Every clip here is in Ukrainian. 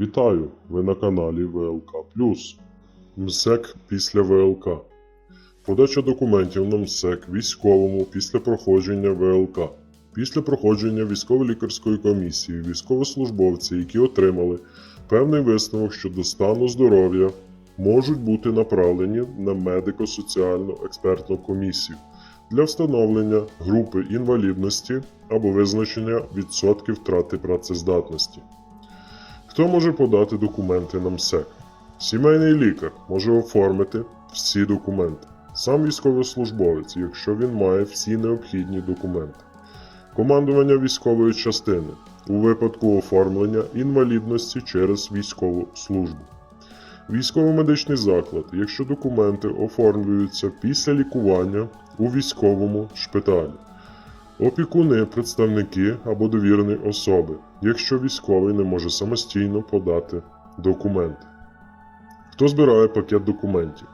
Вітаю! Ви на каналі ВЛК МСЕК після ВЛК. Подача документів на МСЕК військовому після проходження ВЛК. Після проходження військово-лікарської комісії військовослужбовці, які отримали певний висновок щодо стану здоров'я, можуть бути направлені на медико-соціальну експертну комісію для встановлення групи інвалідності або визначення відсотків втрати працездатності. Хто може подати документи на МСЕК? Сімейний лікар може оформити всі документи. Сам військовослужбовець, якщо він має всі необхідні документи. Командування військової частини у випадку оформлення інвалідності через військову службу. Військово-медичний заклад, якщо документи оформлюються після лікування у військовому шпиталі. Опікуни, представники або довірені особи, якщо військовий не може самостійно подати документи. Хто збирає пакет документів?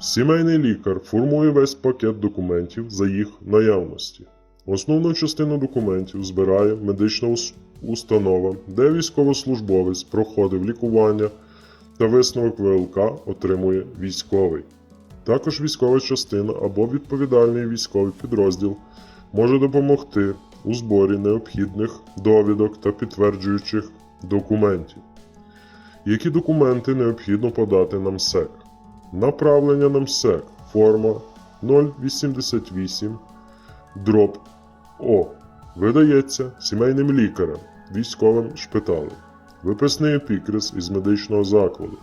Сімейний лікар формує весь пакет документів за їх наявності. Основну частину документів збирає медична установа, де військовослужбовець проходив лікування та висновок ВЛК отримує військовий. Також військова частина або відповідальний військовий підрозділ може допомогти у зборі необхідних довідок та підтверджуючих документів. Які документи необхідно подати на МСЕК? Направлення на МСЕК форма 088 дроб О. Видається сімейним лікарем, військовим шпиталем. Виписний епікрис із медичного закладу,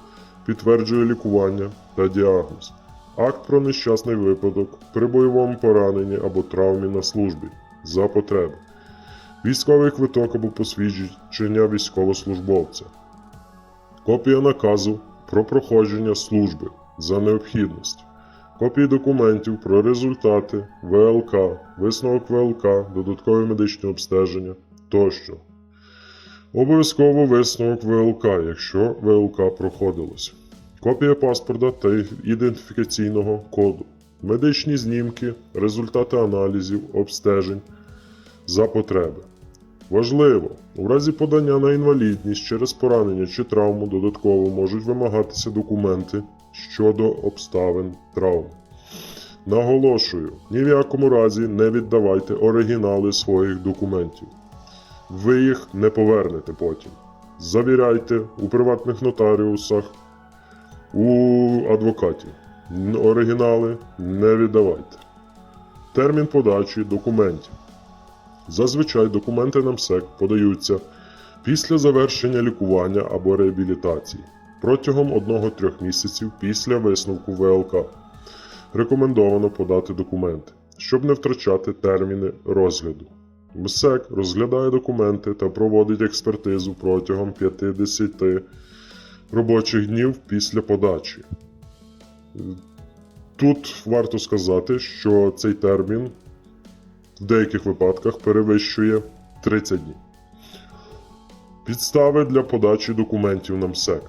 підтверджує лікування та діагноз. Акт про нещасний випадок при бойовому пораненні або травмі на службі за потреби. Військовий квиток або посвідчення військовослужбовця. Копія наказу про проходження служби за необхідності. Копії документів про результати ВЛК, висновок ВЛК, додаткове медичне обстеження тощо. Обов'язково висновок ВЛК, якщо ВЛК проходилось. Копія паспорта та ідентифікаційного коду. Медичні знімки, результати аналізів, обстежень за потреби. Важливо, у разі подання на інвалідність через поранення чи травму додатково можуть вимагатися документи щодо обставин травм. Наголошую, ні в якому разі не віддавайте оригінали своїх документів. Ви їх не повернете потім. Завіряйте у приватних нотаріусах, у адвокатів. Оригінали не віддавайте. Термін подачі документів. Зазвичай документи на МСЕК подаються після завершення лікування або реабілітації протягом 1-3 місяців після висновку ВЛК. Рекомендовано подати документи, щоб не втрачати терміни розгляду. МСЕК розглядає документи та проводить експертизу протягом 50 робочих днів після подачі. Тут варто сказати, що цей термін в деяких випадках перевищує 30 днів. Підстави для подачі документів на МСЕК.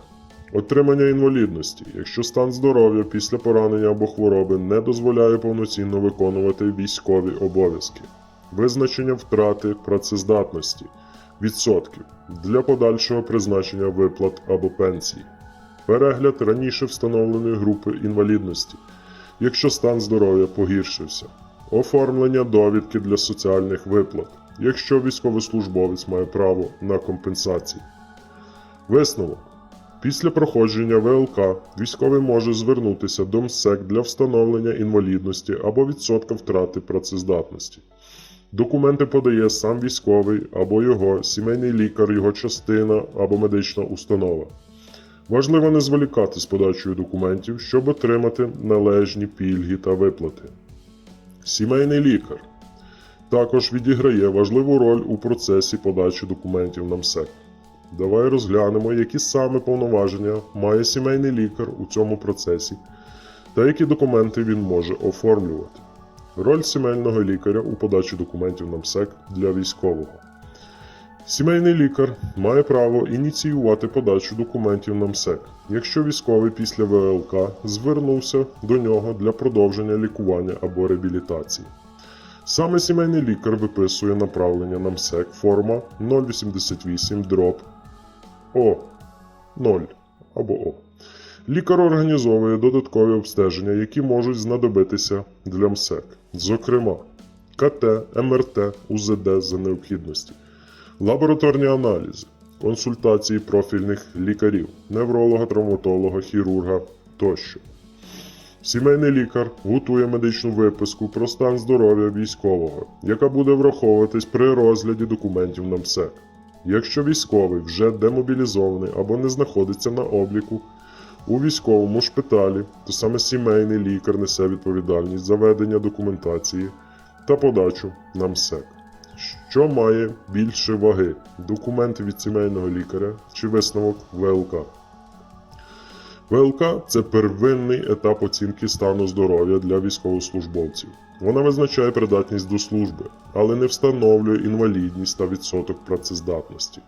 Отримання інвалідності, якщо стан здоров'я після поранення або хвороби не дозволяє повноцінно виконувати військові обов'язки. Визначення втрати працездатності для подальшого призначення виплат або пенсії. Перегляд раніше встановленої групи інвалідності, якщо стан здоров'я погіршився. Оформлення довідки для соціальних виплат, якщо військовослужбовець має право на компенсації. Висновок. Після проходження ВЛК військовий може звернутися до МСЕК для встановлення інвалідності або відсотка втрати працездатності. Документи подає сам військовий або його сімейний лікар, його частина або медична установа. Важливо не зволікати з подачею документів, щоб отримати належні пільги та виплати. Сімейний лікар також відіграє важливу роль у процесі подачі документів на МСЕК. Давай розглянемо, які саме повноваження має сімейний лікар у цьому процесі та які документи він може оформлювати. Роль сімейного лікаря у подачі документів на МСЕК для військового. Сімейний лікар має право ініціювати подачу документів на МСЕК, якщо військовий після ВЛК звернувся до нього для продовження лікування або реабілітації. Саме сімейний лікар виписує направлення на МСЕК форма 088 дроб О 0 або О. Лікар організовує додаткові обстеження, які можуть знадобитися для МСЕК, зокрема КТ, МРТ, УЗД за необхідності, лабораторні аналізи, консультації профільних лікарів, невролога, травматолога, хірурга тощо. Сімейний лікар готує медичну виписку про стан здоров'я військового, яка буде враховуватись при розгляді документів на МСЕК. Якщо військовий вже демобілізований або не знаходиться на обліку у військовому шпиталі, то саме сімейний лікар несе відповідальність за ведення документації та подачу на МСЕК. Що має більше ваги: документи від сімейного лікаря чи висновок ВЛК? ВЛК це первинний етап оцінки стану здоров'я для військовослужбовців. Вона визначає придатність до служби, але не встановлює інвалідність та відсоток працездатності.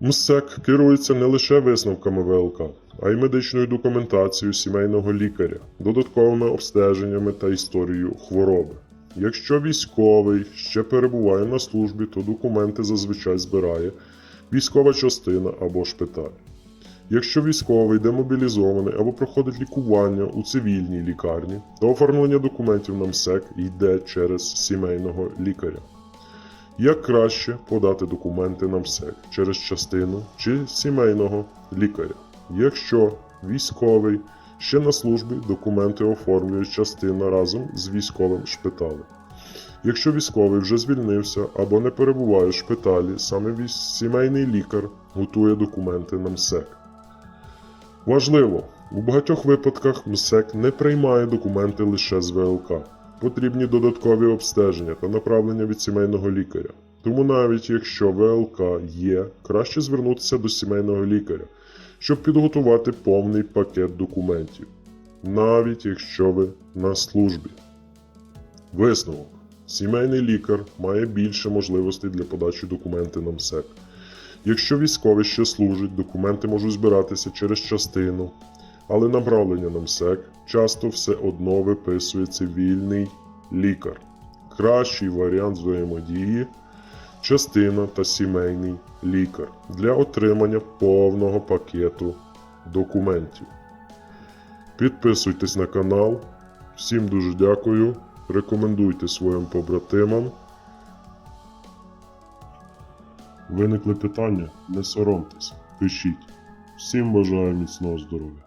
МСЕК керується не лише висновками ВЛК, а й медичною документацією сімейного лікаря, додатковими обстеженнями та історією хвороби. Якщо військовий ще перебуває на службі, то документи зазвичай збирає військова частина або шпиталь. Якщо військовий демобілізований або проходить лікування у цивільній лікарні, то оформлення документів на МСЕК йде через сімейного лікаря. Як краще подати документи на МСЕК через частину чи сімейного лікаря? Якщо військовий ще на службі, документи оформлює частина разом з військовим шпиталем. Якщо військовий вже звільнився або не перебуває в шпиталі, саме сімейний лікар готує документи на МСЕК. Важливо, у багатьох випадках МСЕК не приймає документи лише з ВЛК. Потрібні додаткові обстеження та направлення від сімейного лікаря. Тому навіть якщо ВЛК є, краще звернутися до сімейного лікаря, щоб підготувати повний пакет документів, навіть якщо ви на службі. Висновок. Сімейний лікар має більше можливостей для подачі документів на МСЕК. Якщо військовий ще служить, документи можуть збиратися через частину, але направлення на МСЕК часто все одно виписує цивільний лікар. Кращий варіант взаємодії частина та сімейний лікар для отримання повного пакету документів. Підписуйтесь на канал. Всім дуже дякую. Рекомендуйте своїм побратимам. Виникли питання? Не соромтесь, пишіть. Всім бажаю міцного здоров'я.